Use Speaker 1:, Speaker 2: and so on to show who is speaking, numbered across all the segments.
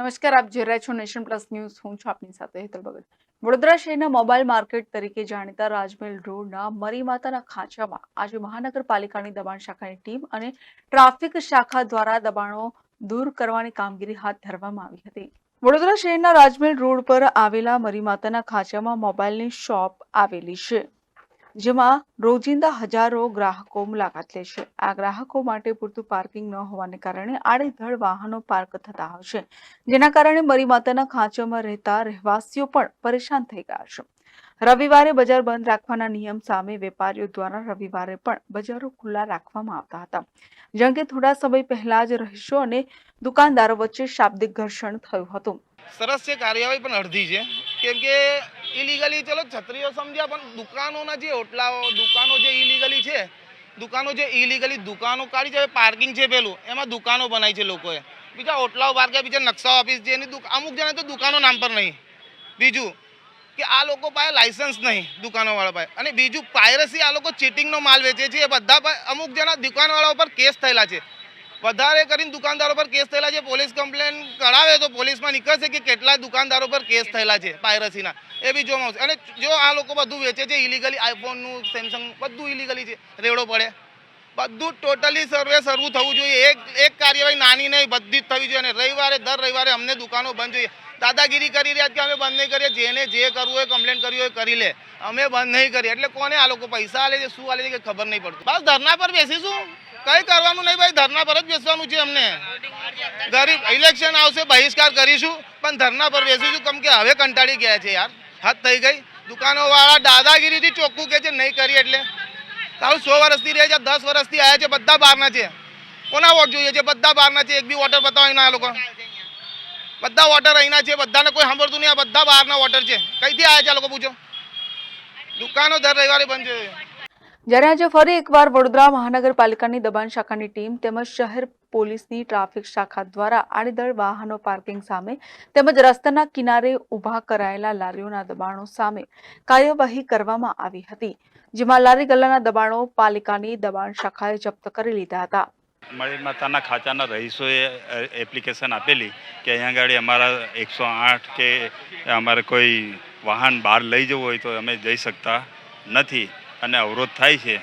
Speaker 1: નમસ્કાર, આપ જોઈ રહ્યા છો નેશન પ્લસ ન્યૂઝ. હું છું આપની સાથે હેતલ ભગત. વડોદરા શહેરના મોબાઈલ માર્કેટ તરીકે જાણીતા રાજમહેલ રોડના મરી માતાના ખાંચામાં આજે મહાનગરપાલિકાની દબાણ શાખાની ટીમ અને ટ્રાફિક શાખા દ્વારા દબાણો દૂર કરવાની કામગીરી હાથ ધરવામાં આવી હતી. વડોદરા શહેરના રાજમહેલ રોડ પર આવેલા મરી માતાના ખાંચામાં મોબાઈલની શોપ આવેલી છે. જેમાં રોજિંદા હજારો ગ્રાહકો મુલાકાત લે છે આ ગ્રાહકો માટે પૂરતું પાર્કિંગ ન હોવાને કારણે આડેધડ વાહનો પાર્ક થતા છે. જેના કારણે મરી માતાના ખાંચામાં રહેતા રહેવાસીઓ પણ પરેશાન થઈ ગયા છે. રવિવારે બજાર બંધ રાખવાના નિયમ સામે વેપારીઓ દ્વારા રવિવારે પણ બજારો ખુલ્લા રાખવામાં આવતા હતા. જેમ કે થોડા સમય પહેલા જ રહીશો અને દુકાનદારો વચ્ચે શાબ્દિક ઘર્ષણ થયું હતું.
Speaker 2: સરસ છે, કાર્યવાહી પણ અડધી છે. કેમ કે ઇલીગલી ચલો છત્રીઓ સમજ્યા, પણ દુકાનોના જે ઓટલાઓ, દુકાનો જે ઇલીગલી છે, દુકાનો જે ઇલીગલી દુકાનો કાઢી છે પાર્કિંગ છે પેલું, એમાં દુકાનો બનાવી છે લોકોએ. બીજા ઓટલાઓ બહાર ગયા, બીજા નકશા ઓફિસ છે એની અમુક જણા તો દુકાનો નામ પર નહીં. બીજું કે આ લોકો પાસે લાયસન્સ નહીં દુકાનોવાળા પાસે. અને બીજું પાયરસી આ લોકો ચીટિંગનો માલ વેચે છે, એ બધા અમુક જણા દુકાનવાળા ઉપર કેસ થયેલા છે. વધારે કરીને દુકાનદારો પર કેસ થયેલા છે. પોલીસ કમ્પ્લેન કરાવે તો પોલીસમાં નીકળશે કે કેટલા દુકાનદારો પર કેસ થયેલા છે પાયરસીના. એ બી જોવામાં આવશે. અને જો આ લોકો બધું વેચે છે ઇલીગલી આઈફોનનું સેમસંગ બધું ઇલીગલી છે. રેવડો પડે. બધું ટોટલી સર્વે સરવું થવું જોઈએ. એક એક કાર્યવાહી નાની નહીં, બધી જ થવી જોઈએ. અને રવિવારે, દર રવિવારે અમને દુકાનો બંધ જોઈએ. દાદાગીરી કરી રહ્યા કે અમે બંધ નહીં કરીએ? જેને જે કરવું હોય, કમ્પ્લેન કરવી હોય, કરી લે. અમે બંધ નહીં કરીએ. એટલે કોને આ લોકો પૈસા આલે છે, શું આલે છે કે ખબર નહીં પડતું. બસ ધરના પર બેસીશું. કઈ કરવાનું નહીં ભાઈ, ધરના પર જ બેસવાનું છે અમને. ગરીબ ઇલેક્શન આવશે, બહિષ્કાર કરીશું, પણ ધરના પર બેસીશું. કેમ કે હવે કંટાળી ગયા છે યાર. હદ થઈ ગઈ. દુકાનો વાળા દાદાગીરીથી ચોખ્ખું કે છે, નહીં કરી એટલે. તારું સો વર્ષથી રહે છે, દસ વર્ષથી આવ્યા છે, બધા બહારના છે. કોના વોટ જોઈએ છે? બધા બહારના છે. એક બી વોટર બતાવો એના લોકો. બધા વોટર અહીંના છે. બધાને કોઈ સાંભળતું નહીં. આ બધા બહારના વોટર છે. કઈથી આવ્યા છે આ લોકો, પૂછો. દુકાનો દર રવિવારે બંધ છે.
Speaker 1: જ્યારે આજે ફરી એકવાર વડોદરા મહાનગરપાલિકાની દબાણ શાખાની ટીમ તેમજ શહેર પોલીસની ટ્રાફિક શાખા દ્વારા આડેધડ વાહનો પાર્કિંગ સામે તેમજ રસ્તાના કિનારે ઊભા કરાયેલા લારીઓના દબાણો સામે કાર્યવાહી કરવામાં આવી હતી, જેમાં લારી ગલ્લાના દબાણો પાલિકાની દબાણ શાખાએ જપ્ત કરી લીધા હતા.
Speaker 3: મળી માતાના ખાતાના રહીશોએ એપ્લિકેશન આપેલી કે અહીંયા આગળ અમારા એકસો આઠ કે અમારે કોઈ વાહન બહાર લઈ જવું હોય તો અમે જઈ શકતા નથી. અને અવરોધ થાય છે,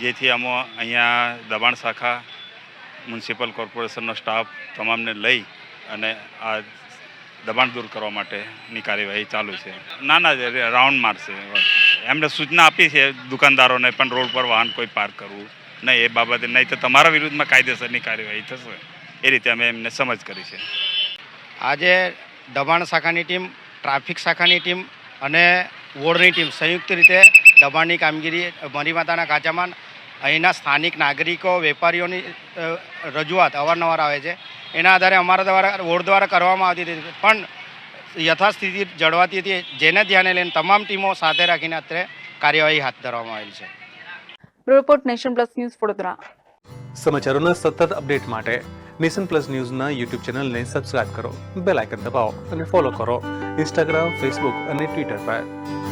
Speaker 3: જેથી અમે અહીંયા દબાણ શાખા, મ્યુનિસિપલ કોર્પોરેશનનો સ્ટાફ તમામને લઈ અને આ દબાણ દૂર કરવા માટેની કાર્યવાહી ચાલુ છે. ના ના રાઉન્ડ મારશે. એમને સૂચના આપી છે દુકાનદારોને પણ રોડ પર વાહન કોઈ પાર્ક કરવું નહીં, એ બાબતે નહીં તો તમારા વિરુદ્ધમાં કાયદેસરની કાર્યવાહી થશે. એ રીતે અમે એમને સમજ કરી છે.
Speaker 4: આજે દબાણ શાખાની ટીમ, ટ્રાફિક શાખાની ટીમ અને વોર્ડની ટીમ સંયુક્ત રીતે દબાણની કામગીરી મરી માતાના ખાંચામાં અહીંના સ્થાનિક નાગરિકો વેપારીઓની રજૂઆત અવારનવાર આવે છે. એના આધારે અમારા દ્વારા વોર્ડ દ્વારા કરવામાં આવતી હતી. પણ યથાસ્થિતિ જળવાતી હતી. જેને ધ્યાને લઈને તમામ ટીમો સાથે રાખીને અત્યારે કાર્યવાહી હાથ ધરવામાં આવેલી છે.
Speaker 1: Report nation plus news Vadodara.
Speaker 5: સમાચારોના સતત અપડેટ માટે નેશન પ્લસ ન્યૂઝના યુટ્યુબ ચેનલને સબસ્ક્રાઇબ કરો બેલ આઇકન દબાવો અને ફોલો કરો ઇન્સ્ટાગ્રામ ફેસબુક અને ટ્વિટર પર.